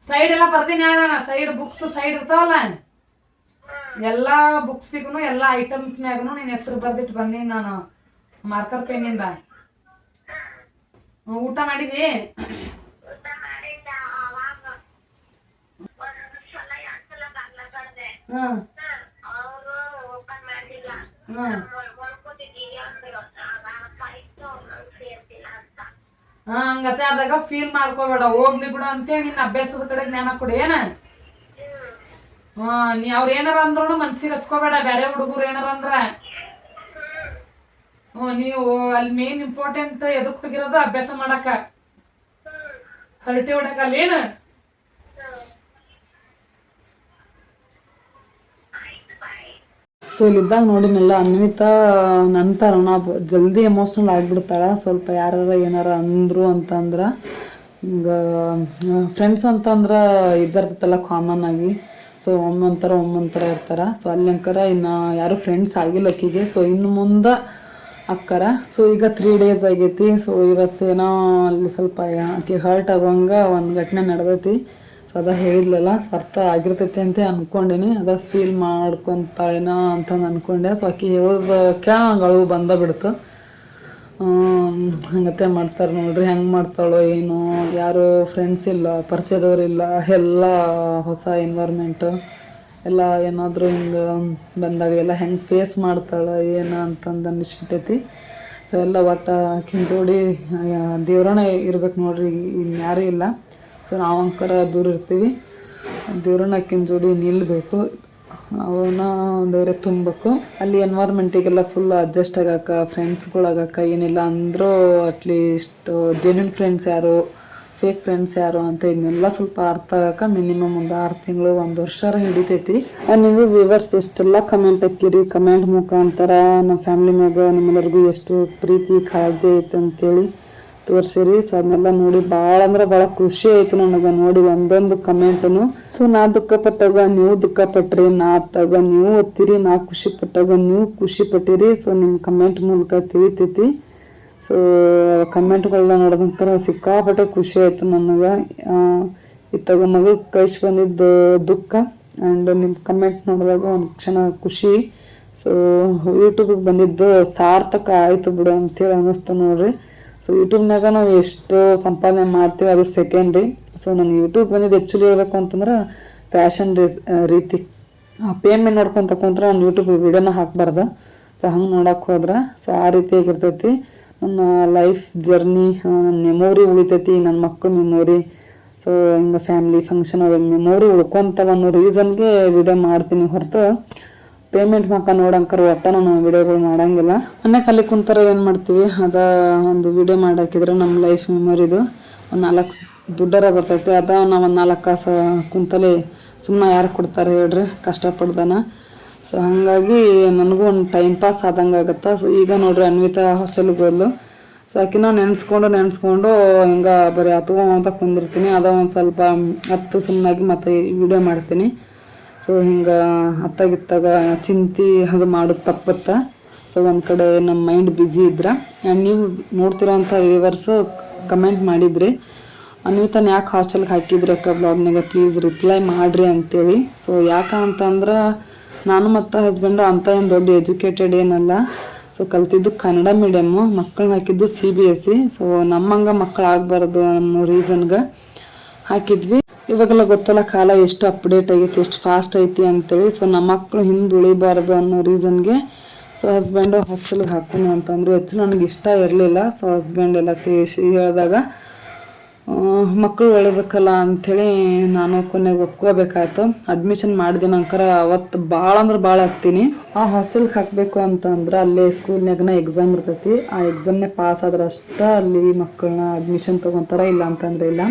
ಸೈಡ್ ಎಲ್ಲ ಬರ್ದಿನಿ ಹೇಳ ಸೈಡ್ ಬುಕ್ಸ್ ಸೈಡ್ ಇರ್ತಾವಲ್ಲ? ಎಲ್ಲಾ ಬುಕ್ಸಿಗೂ ಎಲ್ಲ ಐಟಮ್ಸ್ ಮ್ಯಾಗನು ನಿನ್ ಹೆಸರು ಬರ್ದಿಟ್ಟು ಬಂದೀನಿ ನಾನು ಮಾರ್ಕರ್ ಪೆನ್ ಇಂದ. ಊಟ ಮಾಡಿದಿ? ಹ್ಮ್. ಹಂಗತೆ ಆದಾಗ ಫೀಲ್ ಮಾಡ್ಕೋಬೇಡ. ಹೋಗ್ಲಿ ಬಿಡು ಅಂತೇಳಿ ನಿನ್ನ ಅಭ್ಯಾಸದ ಕಡೆ ಜ್ಞಾನ ಕೊಡಿ. ಏನ? ಹಾ, ನೀ ಅವ್ರ ಏನಾರ ಅಂದ್ರು ಮನ್ಸಿಗೆ ಹಚ್ಕೋಬೇಡ. ಬೇರೆ ಹುಡುಗರು ಏನಾರ ಅಂದ್ರ. ಹ್ಞೂ ನೀವು ಅಲ್ಲಿ ಮೇನ್ ಇಂಪಾರ್ಟೆಂಟ್ ಎದಕ್ ಹೋಗಿರೋದು ಅಭ್ಯಾಸ ಮಾಡಕ. ಹರಟೆ ಹೊಡಕ ಏನು? ಸೊ ಇಲ್ಲಿದ್ದಾಗ ನೋಡಿನಲ್ಲ, ಅನ್ವಿತಾ ನನ್ನ ನಾ ಜಲ್ದಿ ಎಮೋಷ್ನಲ್ ಆಗಿಬಿಡ್ತಾಳೆ. ಸ್ವಲ್ಪ ಯಾರು ಏನಾರ ಅಂದರು ಅಂತಂದ್ರೆ. ಹಿಂಗೆ ಫ್ರೆಂಡ್ಸ್ ಅಂತಂದ್ರೆ ಇದ್ದಾರ್ತಲ್ಲ ಕಾಮನ್ ಆಗಿ. ಸೊ ಒಮ್ಮೊಂಥರ ಒಮ್ಮೊಂಥರ ಇರ್ತಾರೆ. ಸೊ ಅಲ್ಲಿ ಅಂಕರ ಇನ್ನು ಯಾರು ಫ್ರೆಂಡ್ಸ್ ಆಗಿಲ್ಲ ಅಕ್ಕಿಗೆ. ಸೊ ಇನ್ನು ಮುಂದೆ ಅಕ್ಕರ. ಸೊ ಈಗ ತ್ರೀ ಡೇಸ್ ಆಗೈತಿ. ಸೊ ಇವತ್ತೇನೋ ಅಲ್ಲಿ ಸ್ವಲ್ಪ ಆಕೆ ಹರ್ಟ್ ಆಗೋಂಗೆ ಒಂದು ಘಟನೆ ನಡೆದೈತಿ. ಸೊ ಅದ ಹೇಳಿದ್ಲಲ್ಲ, ಅರ್ಥ ಆಗಿರ್ತೈತಿ ಅಂತ ಅನ್ಕೊಂಡಿನಿ. ಅದ ಫೀಲ್ ಮಾಡ್ಕೊಂತಾಳೇನೋ ಅಂತ ಅನ್ಕೊಂಡೆ. ಸೊ ಆಕೆ ಹೇಳೋದಕ್ಕೆ ಅಳು ಬಂದ ಬಿಡ್ತು. ಹಂಗತೆ ಮಾಡ್ತಾರೆ ನೋಡ್ರಿ, ಹೆಂಗೆ ಮಾಡ್ತಾಳೋ ಏನು, ಯಾರು ಫ್ರೆಂಡ್ಸ್ ಇಲ್ಲ ಪರಿಚಯದವ್ರಿಲ್ಲ ಎಲ್ಲ ಹೊಸ ಎನ್ವೈರ್ಮೆಂಟು ಎಲ್ಲ ಏನಾದರೂ ಹಿಂಗೆ ಬಂದಾಗ ಎಲ್ಲ ಹೆಂಗೆ ಫೇಸ್ ಮಾಡ್ತಾಳೆ, ಏನು ಅಂತಂದು ಅನ್ನಿಸ್ಬಿಟ್ಟೈತಿ. ಸೊ ಎಲ್ಲ ಒಟ್ಟು ಆಕಿನ ಜೋಡಿ ದೇವ್ರನೇ ಇರ್ಬೇಕು ನೋಡ್ರಿ ಇನ್ಯಾರೂ ಇಲ್ಲ. ಸೊ ನಾವು ಅಂಕರ ದೂರ ಇರ್ತೀವಿ. ದೇವ್ರನ್ನ ಕಿಂಜೋಡಿ ಜೋಡಿ ನಿಲ್ಲಬೇಕು ಅವನ್ನ ಏರಿಯಾ ತುಂಬಬೇಕು ಅಲ್ಲಿ ಎನ್ವೈರ್ಮೆಂಟಿಗೆಲ್ಲ ಫುಲ್ ಅಡ್ಜಸ್ಟ್ ಆಗಕ್ಕ ಫ್ರೆಂಡ್ಸ್ಗಳಾಗಕ್ಕ ಏನಿಲ್ಲ ಅಂದರೂ ಅಟ್ಲೀಸ್ಟ್ ಜೆನ್ಯೂನ್ ಫ್ರೆಂಡ್ಸ್ ಯಾರು ಫೇಕ್ ಫ್ರೆಂಡ್ಸ್ ಯಾರು ಅಂತ ಇದನ್ನೆಲ್ಲ ಸ್ವಲ್ಪ ಅರ್ಥ ಆಗಕ್ಕೆ. ಮಿನಿಮಮ್ ಒಂದು ಆರು ತಿಂಗಳು, ಒಂದು ವರ್ಷ ಹಿಡಿತೈತಿ. ನೀವು ವಿವರ್ಸ್ ಎಷ್ಟೆಲ್ಲ ಕಮೆಂಟ್ ಹಾಕಿರಿ? ಕಮೆಂಟ್ ಮುಖಾಂತರ ನಮ್ಮ ಫ್ಯಾಮಿಲಿ ಮ್ಯಾಗ ನಿಮ್ಮೆಲ್ಲರಿಗೂ ಎಷ್ಟು ಪ್ರೀತಿ, ಕಾಳಜಿ ಐತೆ ಅಂತೇಳಿ ತೋರಿಸಿರಿ. ಸೊ ಅದನ್ನೆಲ್ಲ ನೋಡಿ ಭಾಳ ಅಂದ್ರೆ ಭಾಳ ಖುಷಿ ಆಯ್ತು ನನಗೆ. ನೋಡಿ ಒಂದೊಂದು ಕಮೆಂಟ್ ಸೊ ನಾ ದುಃಖ ಪಟ್ಟಾಗ ನೀವು ದುಃಖ ಪಟ್ರಿ ನಾ ಅತ್ತಾಗ ನೀವು ಓದ್ತೀರಿ ನಾ ಖುಷಿ ಪಟ್ಟಾಗ ನೀವು ಖುಷಿ ಪಟ್ಟಿರಿ. ಸೊ ನಿಮ್ಮ ಕಮೆಂಟ್ ಮೂಲಕ ತಿಳಿತೈತಿ. ಸೊ ಕಮೆಂಟ್ಗಳನ್ನ ನೋಡೋದಂಕರ ಸಿಕ್ಕಾಪಟ್ಟೆ ಖುಷಿ ಆಯ್ತು ನನಗೆ. ಇತ್ತಾಗ ಮಗಳು ಕಳಿಸಿ ಬಂದಿದ್ದು ದುಃಖ ಆ್ಯಂಡ್ ನಿಮ್ಮ ಕಮೆಂಟ್ ನೋಡಿದಾಗ ಒಂದು ಕ್ಷಣ ಖುಷಿ. ಸೊ ಯೂಟ್ಯೂಬಿಗೆ ಬಂದಿದ್ದು ಸಾರ್ಥಕ ಆಯಿತು ಬಿಡು ಅಂತೇಳಿ ಅನ್ನಿಸ್ತು ನೋಡ್ರಿ. ಸೊ ಯೂಟ್ಯೂಬ್ನಾಗ ನಾವು ಎಷ್ಟು ಸಂಪಾದನೆ ಮಾಡ್ತೀವಿ, ಅದು ಸೆಕೆಂಡ್ರಿ ಸೊ ನಾನು ಯೂಟ್ಯೂಬ್ ಬಂದಿದ್ದು ಆ್ಯಕ್ಚುಲಿ ಹೇಳಬೇಕು ಅಂತಂದ್ರೆ ಫ್ಯಾಷನ್ ರೀಸ್ ರೀತಿ. ಪೇಮೆಂಟ್ ನೋಡ್ಕೊಂತ ಕುಂತ್ರೆ ನಾನು ಯೂಟ್ಯೂಬ್ ವೀಡಿಯೋನ ಹಾಕ್ಬಾರ್ದು. ಸೊ ಹಂಗೆ ನೋಡೋಕೆ ಹೋದ್ರೆ ಸೊ ಆ ರೀತಿಯಾಗಿರ್ತೈತಿ ನನ್ನ ಲೈಫ್ ಜರ್ನಿ ನನ್ನ ಮೆಮೊರಿ ಉಳಿತೈತಿ, ನನ್ನ ಮಕ್ಕಳ ಮೆಮೊರಿ ಸೊ ಹಿಂಗೆ ಫ್ಯಾಮ್ಲಿ ಫಂಕ್ಷನ್ ಅವೆಲ್ಲ ಮೆಮೊರಿ ಉಳ್ಕೊಂತವ ಅನ್ನೋ ರೀಸನ್ಗೆ ವಿಡಿಯೋ ಮಾಡ್ತೀನಿ ಹೊರತು. ಪೇಮೆಂಟ್ ಮಕ್ಕ ನೋಡಂಕರ್ ಒಟ್ಟ ನಾನು ವಿಡಿಯೋಗಳು ಮಾಡಂಗಿಲ್ಲ. ಮೊನ್ನೆ ಕಲಿ ಕುಂತಾರ ಏನು ಮಾಡ್ತೀವಿ, ಅದ ಒಂದು ವಿಡಿಯೋ ಮಾಡಾಕಿದ್ರೆ ನಮ್ಮ ಲೈಫ್ ಮೆಮೊರಿದು ಒಂದು ನಾಲ್ಕು ದುಡ್ಡರ ಬರ್ತೈತೆ, ಅದ ನಾವು ಒಂದು ನಾಲ್ಕು ಕಾಸು ಕುಂತಲೇ ಸುಮ್ಮನೆ ಯಾರು ಕೊಡ್ತಾರೆ ಹೇಳ್ರಿ, ಕಷ್ಟಪಡ್ದಾನ. ಸೊ ಹಾಗಾಗಿ ನನಗೂ ಒಂದು ಟೈಮ್ ಪಾಸ್ ಆದಂಗೆ ಆಗುತ್ತಾ. ಸೊ ಈಗ ನೋಡ್ರಿ ಅನ್ವಿತಾ ಹಾಸ್ಟೆಲ್ಗೆ ಹೋದ್ಲು. ಸೊ ಆಕಿನ ನೆನೆಸ್ಕೊಂಡು ನೆನೆಸ್ಕೊಂಡು ಹಿಂಗೆ ಬರೀ ಹತ್ಕೊಂತ ಕುಂದಿರ್ತೀನಿ. ಅದ ಒಂದು ಸ್ವಲ್ಪ ಹತ್ತು ಸುಮ್ಮನಾಗಿ ಮತ್ತೆ ವಿಡಿಯೋ ಮಾಡ್ತೀನಿ. ಸೊ ಹಿಂಗೆ ಅತ್ತಾಗಿತ್ತಾಗ ಚಿಂತೆ ಅದು ಮಾಡೋದು ತಪ್ಪತ್ತ. ಸೊ ಒಂದು ಕಡೆ ನಮ್ಮ ಮೈಂಡ್ ಬ್ಯುಸಿ ಇದ್ರೆ. ನೀವು ನೋಡ್ತಿರೋಂಥ ವ್ಯೂವರ್ಸ್ ಕಮೆಂಟ್ ಮಾಡಿದ್ರಿ. ಅನ್ವಿತನ ಯಾಕೆ ಹಾಸ್ಟೆಲ್ಗೆ ಹಾಕಿದ್ರಿ ಅಕ್ಕ ಬ್ಲಾಗ್ನಾಗ ಪ್ಲೀಸ್ ರಿಪ್ಲೈ ಮಾಡಿರಿ ಅಂತೇಳಿ. ಸೊ ಯಾಕೆ ಅಂತಂದ್ರೆ ನಾನು ಮತ್ತು ಹಸ್ಬೆಂಡು ಅಂತ ಏನು ದೊಡ್ಡ ಎಜುಕೇಟೆಡ್ ಏನಲ್ಲ. ಸೊ ಕಲ್ತಿದ್ದು ಕನ್ನಡ ಮೀಡಿಯಮ್ಮು ಮಕ್ಕಳನ್ನ ಹಾಕಿದ್ದು C B S C so ನಮ್ಮಂಗೆ ಮಕ್ಕಳು ಆಗಬಾರ್ದು ಅನ್ನೋ ರೀಸನ್ಗೆ ಹಾಕಿದ್ವಿ. ಇವಾಗೆಲ್ಲ ಗೊತ್ತಲ್ಲ, ಕಾಲ ಎಷ್ಟು ಅಪ್ಡೇಟ್ ಆಗೈತಿ, ಎಷ್ಟು ಫಾಸ್ಟ್ ಐತಿ ಅಂತೇಳಿ. ಸೊ ನಮ್ಮ ಮಕ್ಕಳು ಹಿಂದೆ ಉಳಿಬಾರ್ದು ಅನ್ನೋ ರೀಸನ್ಗೆ ಸೊ ಹಸ್ಬೆಂಡು ಹಾಸ್ಟೆಲ್ಗೆ ಹಾಕೋಣ ಅಂತಂದ್ರು. ಹೆಚ್ಚು ನನಗೆ ಇಷ್ಟ ಇರಲಿಲ್ಲ. ಸೊ ಹಸ್ಬೆಂಡ್ ಎಲ್ಲ ತಿಳಿಸಿ ಹೇಳಿದಾಗ ಮಕ್ಕಳು ಒಳಬೇಕಲ್ಲ ಅಂಥೇಳಿ ನಾನು ಕೊನೆಗೆ ಒಪ್ಕೋಬೇಕಾಯ್ತು. ಅಡ್ಮಿಷನ್ ಮಾಡಿದ ನಂತರ ಅವತ್ತು ಭಾಳ ಅಂದ್ರೆ ಭಾಳ ಹಾಕ್ತೀನಿ ಆ ಹಾಸ್ಟೆಲ್ಗೆ ಹಾಕಬೇಕು ಅಂತಂದ್ರೆ ಅಲ್ಲೇ ಸ್ಕೂಲ್ನಾಗನ ಎಕ್ಸಾಮ್ ಇರ್ತೈತಿ. ಆ ಎಕ್ಸಾಮ್ನೇ ಪಾಸ್ ಆದ್ರೆ ಅಷ್ಟೇ ಅಲ್ಲಿ ಮಕ್ಕಳನ್ನ ಅಡ್ಮಿಷನ್ ತೊಗೊಂತಾರ ಇಲ್ಲ ಅಂತಂದ್ರೆ ಇಲ್ಲ.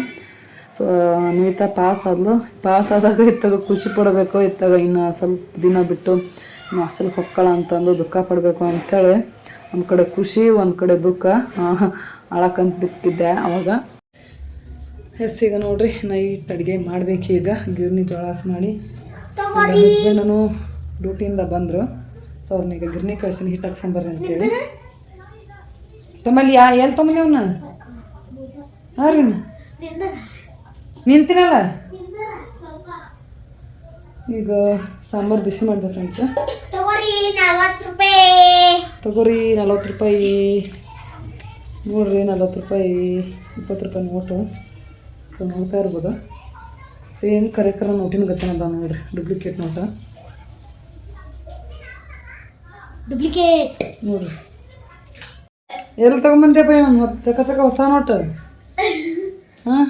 ಸೊ ಅನ್ವಿತಾ ಪಾಸ್ ಆದ್ಲು. ಪಾಸ್ ಆದಾಗ ಇತ್ತಾಗ ಖುಷಿ ಪಡಬೇಕು ಇತ್ತಾಗ ಇನ್ನು ಸ್ವಲ್ಪ ದಿನ ಬಿಟ್ಟು ಇನ್ನು ಹಾಸ್ಟೆಲ್ಗೆ ಹೊಕ್ಕಳ ಅಂತಂದು ದುಃಖ ಪಡಬೇಕು ಅಂಥೇಳಿ ಒಂದು ಕಡೆ ಖುಷಿ ಒಂದು ಕಡೆ ದುಃಖ. ಅಳಕಂತ ಬಿಟ್ಟಿದ್ದೆ ಅವಾಗ. ಎಸ್ ಈಗ ನೋಡ್ರಿ ನೈಟ್ ಅಡುಗೆ ಮಾಡ್ಬೇಕು ಈಗ. ಗಿರ್ನಿ ಜೋಳಾಸ್ ಮಾಡಿ. ಹಸ್ಬೆಂಡನು ಡ್ಯೂಟಿಯಿಂದ ಬಂದರು. ಸೊ ಅವ್ರನ್ನ ಈಗ ಗಿರ್ನಿ ಕಳ್ಸಿನಿ ಹಿಟ್ಟು ಹಾಕ್ಸ್ಕೊಂಬರ್ರಿ ಅಂತೇಳಿ. ತಮ್ಮಲ್ಲಿ ಯಾ ಎಲ್ಲಿ ತಮ್ಮಲ್ಲಿ ಅವನ್ನ ಹಾಂ ರೀ ನಿಂತಿನಲ್ಲ ಈಗ ಸಾಂಬಾರು ಬಿಸಿ ಮಾಡಿದೆ ಫ್ರೆಂಡ್ಸ್ ತಗೋರಿ ನಲ್ವತ್ತು ರೂಪಾಯಿ. ನೋಡ್ರಿ ನಲ್ವತ್ತು ರೂಪಾಯಿ ಇಪ್ಪತ್ತು ರೂಪಾಯಿ ನೋಟು. ಸೊ ನೋಡ್ತಾ ಇರ್ಬೋದು? ಸೇಮ್ ಕರೆ ಕರೆ ನೋಟಿನ ಗತ್ತನ ಡುಪ್ಲಿಕೇಟ್ ನೋಡ್ರಿ ಡೂಪ್ಲಿಕೇಟ್ ನೋಟ. ಡೂಪ್ಲಿಕೇಟ್ ನೋಡ್ರಿ. ಎಲ್ಲಿ ತಗೊಂಬಂದ್ಯಪ್ಪ ಒಂದು ಹತ್ತು ಚಕ ಚಕ ಹೊಸ ನೋಟ? [LAUGHS] ಹಾಂ?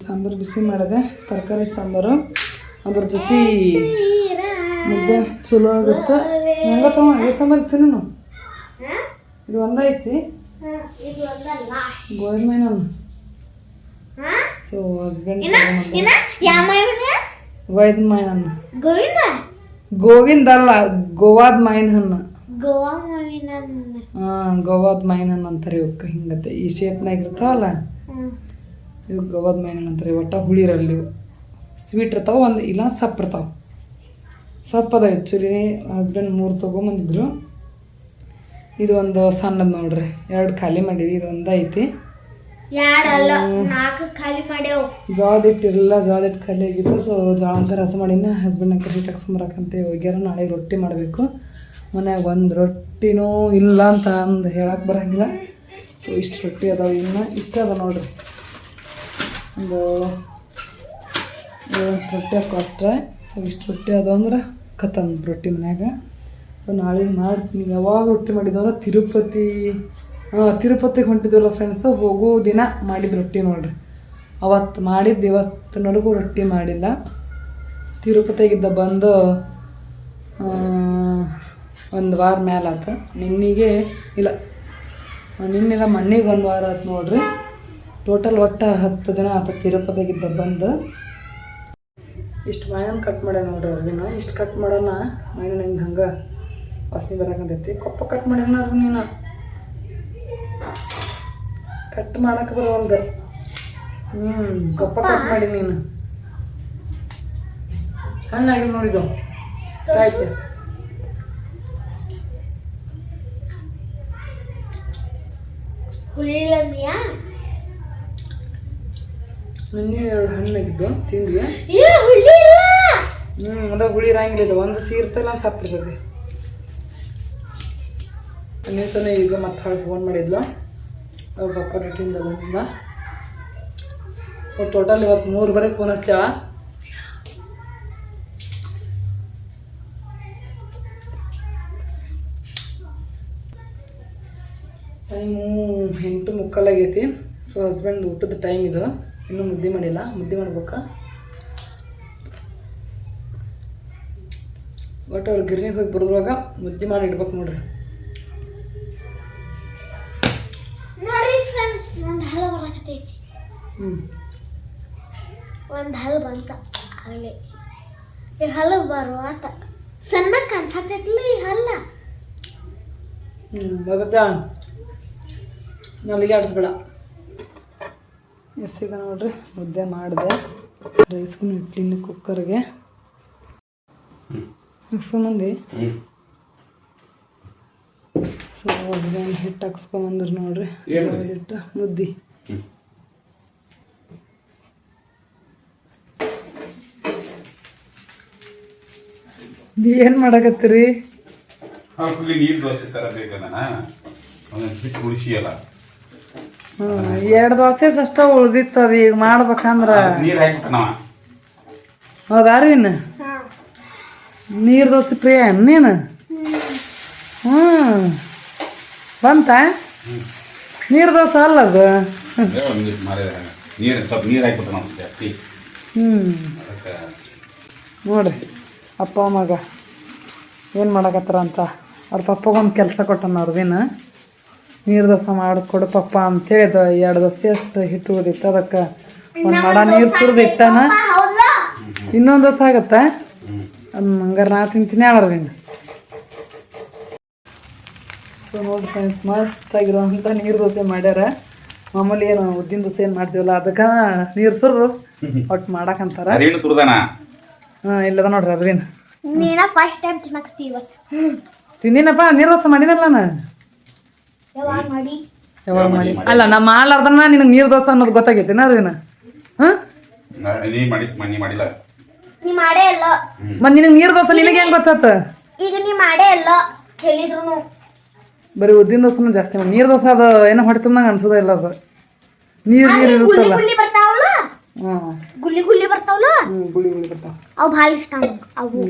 ಸಾಂಬಾರು ಬಿಸಿ ಮಾಡಿದೆ ತರಕಾರಿ ಸಾಂಬಾರು. ಅದ್ರ ಜೊತೆ ಮುದ್ದೆ ಚಲೋ ಆಗುತ್ತೆ. ಹಂಗ ತಮ್ಮ ಹಂಗೆ ತಿನ್ನು ತಿನ್ನು ಇದು ಒಂದೈತಿ ಗೋಧಿ ಮೈನ ಸೊ ಹಸ್ಬೆಂಡ್ ಗೋವಿಂದ ಮೈನ್ ಹಣ್ಣ ಗೋವಿಂದ? ಗೋವಿಂದ ಅಲ್ಲ ಗೋವಾದ ಮೈನ್ ಹಣ್ಣು ಹಾಂ ಗೋವಾದ ಮೈನ್ ಹಣ್ಣು ಅಂತಾರೆ ಇವಕ್ಕೆ ಹಿಂಗತ್ತೆ ಈ ಶೇಪ್ನಾಗ ಇರ್ತಾವಲ್ಲ? ಇವು ಗವಾದ ಮೈನ ಅಂತಾರೆ ಒಟ್ಟ ಹುಳಿ ಇರಲ್ಲ ಇವು. ಸ್ವೀಟ್ ಇರ್ತಾವೆ ಒಂದು ಇಲ್ಲ ಸಪ್ ಇರ್ತಾವೆ. ಸಪ್ ಅದ ಆ್ಯಕ್ಚುಲಿ ಹಸ್ಬೆಂಡ್ ಮೂರು ತೊಗೊಂಬಂದಿದ್ರು. ಇದು ಒಂದು ಸಣ್ಣದು ನೋಡ್ರಿ ಎರಡು ಖಾಲಿ ಮಾಡೀವಿ ಇದೊಂದು ಒಂದು ಐತಿ. ಜೋಳದ ಹಿಟ್ಟು ಇರಲಿಲ್ಲ ಜೋಳದ ಹಿಟ್ಟು ಖಾಲಿ ಆಗಿತ್ತು ಸೊ ಜೋಳ ಅಂತ ರಸ ಮಾಡಿನ ಹಸ್ಬೆಂಡ್ ಅಂಕರ್ ಹಿಟ್ಟು ಹಾಕ್ಸ್ಕೊಂಬರಕಂತ ಹೋಗ್ಯಾರ ನಾಳೆ ರೊಟ್ಟಿ ಮಾಡಬೇಕು. ಮನ್ಯಾಗ ಒಂದು ರೊಟ್ಟಿನೂ ಇಲ್ಲ ಅಂತ ಅಂದು ಹೇಳಕ್ಕೆ ಬರಂಗಿಲ್ಲ. ಸೊ ಇಷ್ಟು ರೊಟ್ಟಿ ಅದಾವೆ ಇನ್ನು ಇಷ್ಟ ಅದ ನೋಡ್ರಿ. ಒಂದು ರೊಟ್ಟಿ ಹಾಕೋ ಅಷ್ಟೇ. ಸೊ ಇಷ್ಟು ರೊಟ್ಟಿ ಅದು ಅಂದ್ರೆ ಕತ್ತಂದು ರೊಟ್ಟಿ ಮನ್ಯಾಗ. ಸೊ ನಾಳೆ ಮಾಡ್ತೀನಿ. ಯಾವಾಗ ರೊಟ್ಟಿ ಮಾಡಿದವಂದ್ರೆ ತಿರುಪತಿ ತಿರುಪತಿಗೆ ಹೊಂಟಿದ್ವಲ್ಲ ಫ್ರೆಂಡ್ಸ್ ಹೋಗೋ ದಿನ ಮಾಡಿದ್ದು ರೊಟ್ಟಿ ನೋಡ್ರಿ. ಅವತ್ತು ಮಾಡಿದ್ದು ಇವತ್ತಿನವರೆಗೂ ರೊಟ್ಟಿ ಮಾಡಿಲ್ಲ. ತಿರುಪತಿಗಿದ್ದ ಬಂದು ಒಂದು ವಾರ ಮೇಲೆ ಆತ. ನಿನ್ನಿಗೆ, ಇಲ್ಲ ನಿನ್ನೆಲ್ಲ ಮಣ್ಣಿಗೆ ಒಂದು ವಾರ ಆಯ್ತು ನೋಡ್ರಿ. ಟೋಟಲ್ ಒಟ್ಟು ಹತ್ತು ದಿನ ಆತ ತಿರುಪತಿಗಿದ್ದ ಬಂದು ಇಷ್ಟು ಮೈನನ್ ಕಟ್ ಮಾಡ್ಯ ನೋಡ್ರಿ ಅರ್ವಿನ ಇಷ್ಟು ಕಟ್ ಮಾಡೋಣ. ಮೈನಿಂದ ಹಂಗೆ ವಾಸನೆ ಬರಕಂತೈತಿ ಕೊಪ್ಪ ಕಟ್ ಮಾಡ್ಯಾನ ಅರ್ವಿನ ಕಟ್ ಮಾಡಕ್ಕೆ ಬರೋಲ್ದು ಹ್ಞೂ ಕೊಪ್ಪ ಕಟ್ ಮಾಡಿ ನೀನು. ಹಣ್ಣಾಗಿ ನೋಡಿದ್ದು ಆಯ್ತು. ಹುಳಿಲಂದ್ಯಾ ನಿನ್ನೆ ಎರಡು ಹಣ್ಣಾಗಿದ್ದು ತಿಂದ್ವಿ. ಹ್ಞೂ ಅದ ಹುಳಿ ಇರಂಗಿಲ್ಲ ಇದು. ಒಂದು ಸೀರ್ತಲ್ಲ ಸಪ್ ಇರ್ತೈತಿ. ನೀವು ತಾನೇ ಈಗ ಮತ್ತೆ ಹಾಳು ಫೋನ್ ಮಾಡಿದ್ಲು. ಅವ್ರ ಪಪ್ಪ ಡ್ಯೂಟಿಯಿಂದ ಬಂದಿಲ್ಲ ಟೋಟಲ್ ಇವತ್ತು ಮೂರು ಬರೀ ಫೋನ್ ಹಚ್ಚಾಳ. ಟೈಮು ಎಂಟು ಮುಕ್ಕಾಲಾಗೈತಿ ಸೊ ಹಸ್ಬೆಂಡ್ ಊಟದ ಟೈಮ್ ಇದು. ಇನ್ನೂ ಮುದ್ದೆ ಮಾಡಿಲ್ಲ. ಮುದ್ದೆ ಮಾಡ್ಬೇಕಾ? ಒಟ್ಟು ಅವ್ರು ಗಿರ್ನಿಗೆ ಹೋಗಿ ಬರೋದ್ರಾಗ ಮುದ್ದೆ ಮಾಡಿ ಇಡ್ಬೇಕು ನೋಡ್ರಿ. ಹ್ಞೂ ಒಂದು ಹಲ್ ಬಂತ ಆಗಲಿ. ಈ ಹಲ್ ಬರುವ ಸಣ್ಣ ಕಾಣಿಸತ್ತೈತ್ಲ ಈ ಹಲ್ಲ. ಹ್ಞೂ ಬರ್ತೈತ? ನಾಲಿಗೆ ಆಡಿಸ್ಬೇಡ. ಎಸ್ಸಿಗ ನೋಡ್ರಿ ಮುದ್ದೆ ಮಾಡಿದೆ. ರೈಸ್ಗೂ ಇಡ್ಲಿನ ಕುಕ್ಕರ್ಗೆ. ಹಾಕ್ಸ್ಕೊಂಬಂದು ಸೊ ಹಸ್ಬೆಂಡ್ ಹಿಟ್ಟು ಹಾಕ್ಸ್ಕೊಂಬಂದ್ರು ನೋಡ್ರಿ. ಹಿಟ್ಟು ಮುದ್ದೆ. ಏನು ಮಾಡಕತ್ತೀರಿ? ನೀರ್ ದೋಸೆ ತರ ಬೇಕಲ್ಲ ಹಿಟ್ಟು ಉಳಿಸಿಯಲ್ಲ ಎರಡು ದೋಸೆ ಅಷ್ಟ ಉಳ್ದಿತ್ತದ ಈಗ ಮಾಡ್ಬೇಕಂದ್ರ. ನೀರು ಹಾಕ್ಬಿಟ್ಟು ನಾವ ಹೌದಾ ರೀನ್ ನೀರು ದೋಸೆ ಪ್ರಿಯ ನೀನು? ಹ್ಞೂ ಬಂತ? ನೀರು ದೋಸೆ ಅಲ್ಲ ಅದು? ನೀರು ಸ್ವಲ್ಪ ನೀರು ಹಾಕ್ಬಿಟ್ಟು ನಾವು ಜಾಸ್ತಿ ಹ್ಞೂ ನೋಡ್ರಿ ಅಪ್ಪ ಮಗ ಏನು ಮಾಡಕತ್ತಾರ ಅಂತ ಅವ್ರ ಪಪ್ಪಗೊಂದು ಕೆಲಸ ಕೊಟ್ಟನ ಅವ್ರದಿನ ನೀರು ದೋಸೆ ಮಾಡಿಕೊಡು ಪಪ್ಪ ಅಂತೇಳಿ ಅದು ಎರಡು ದೋಸೆ ಅಷ್ಟು ಹಿಟ್ಟು ಉಳಿದಿತ್ತು ಅದಕ್ಕೆ ಒಂದು ಮಡ ನೀರು ಸುರಿದು ಇಟ್ಟಾನ? ಇನ್ನೊಂದು ದೋಸೆ ಆಗತ್ತೆ? ಅದು ಹಂಗಾರೆ ನಾ ತಿಂತೀನಿ ಹೇಳೋದ್ರಿಂದ ಸೊ ನೋಡಿ ಫ್ರೆಂಡ್ಸ್ ಮಸ್ತಾಗಿರುವಂಥ ನೀರು ದೋಸೆ ಮಾಡ್ಯಾರ. ಮಾಮೂಲಿ ಏನು ಉದ್ದಿನ ದೋಸೆ ಏನು ಮಾಡ್ತೀವಲ್ಲ ಅದಕ್ಕೆ ನೀರು ಸುರಿದು. ಒಟ್ಟು ಮಾಡಕ್ಕಂತಾರ ಅದೇನು ಸುರಿದಾನ? ಹಾಂ ಇಲ್ಲದ ನೋಡ್ರಿ ಅರ್ವಿನ ತಿನ್ನಪ್ಪ ತಿಂದಿನಪ್ಪ ನೀರು ದೋಸೆ ಮಾಡಿನಲ್ಲ ನಾನು. ಯಾವಾಗ ಮಾಡಿ? ಯಾವಾಗ ಮಾಡಿ? ಅಲ್ಲ ನಾ ಮಾಡ್ಲಾರ್ದನ್ನ ನಿನಗೆ ನೀರು ದೋಸೆ ಅನ್ನೋದು ಗೊತ್ತಾಗೈತಿನ ಅದ್ರಿನ ಹಾಂ? ನೀ ಮಾಡಿ ನೀ ಮಾಡಿಲ್ಲ? ನೀ ಮಾಡೇ ಇಲ್ಲ. ಮತ್ತು ನಿನಗೆ ನೀರು ದೋಸೆ ನಿನಗೆ ಹೆಂಗೆ ಗೊತ್ತಾತ? ಈಗ ನೀ ಮಾಡೇ ಇಲ್ಲ ಹೇಳಿದ್ರು ಬರೀ ಉದ್ದಿನ ದೋಸೆನೂ ಜಾಸ್ತಿ ಮಾಡಿ ನೀರು ದೋಸೆ ಅದು ಏನೋ ಹೊಟ್ಟೆ ತುಂಬಂಗೆ ಅನ್ಸೋದೇ ಇಲ್ಲ ಅದು. ನೀರು ನೀರು ಇರುತ್ತಲ್ಲ. ಗುಲಿ ಬರ್ತಾವಲ್ಲ? ಹಾಂ ಗುಲಿ ಗುಲಿ ಬರ್ತಾವಲ್ಲ? ಗುಳ್ಳಿ ಗುಳ್ಳಿ ಗುಳಿ ಬರ್ತಾವ. ಅವು ಭಾಳ ಇಷ್ಟ ಅವು.